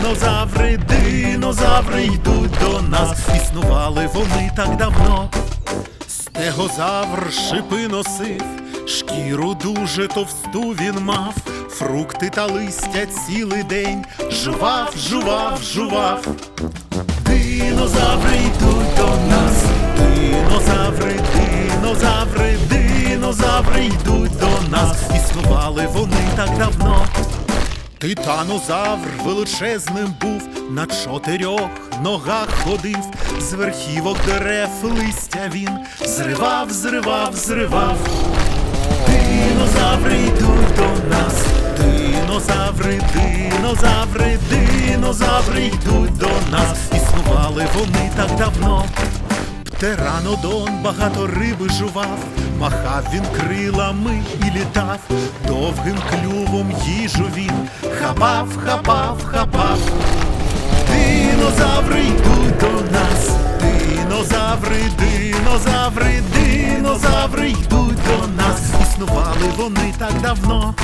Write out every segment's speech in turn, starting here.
Динозаври, динозаври йдуть до нас, існували вони так давно, стегозавр шипи носив шкіру дуже товсту він мав, фрукти та листя цілий день жував, жував, жував. Динозаври йдуть до нас, динозаври, динозаври, динозаври йдуть до нас. Існували вони так давно. Титанозавр величезним був, на чотирьох ногах ходив, з верхівок дерев листя він зривав, зривав, зривав. Динозаври йдуть до нас, динозаври, динозаври, динозаври йдуть до нас. Існували вони так давно. Птеранодон багато риби жував, махав він крилами і літав, довгим клювом їжу він хапав, хапав, хапав. Динозаври йдуть до нас, динозаври, динозаври, динозаври. Існували вони так давно.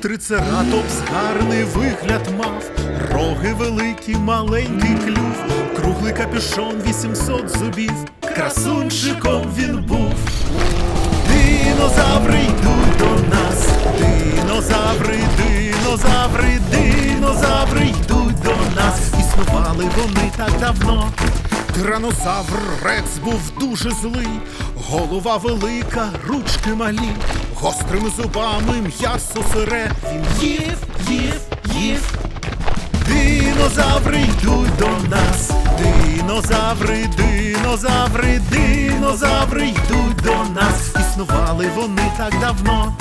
Трицератопс гарний вигляд мав, роги великі, маленький клюв, круглий капюшон, 800 зубів, красунчиком він був. Динозаври йдуть до нас, динозаври, динозаври, динозаври йдуть до нас. Існували вони так давно. Тиранозавр Рекс був дуже злий, голова велика, ручки малі, гострими зубами м'ясо сире. Він їв, їв, їв. Динозаври йдуть до нас. Динозаври, динозаври, динозаври йдуть до нас. Існували вони так давно.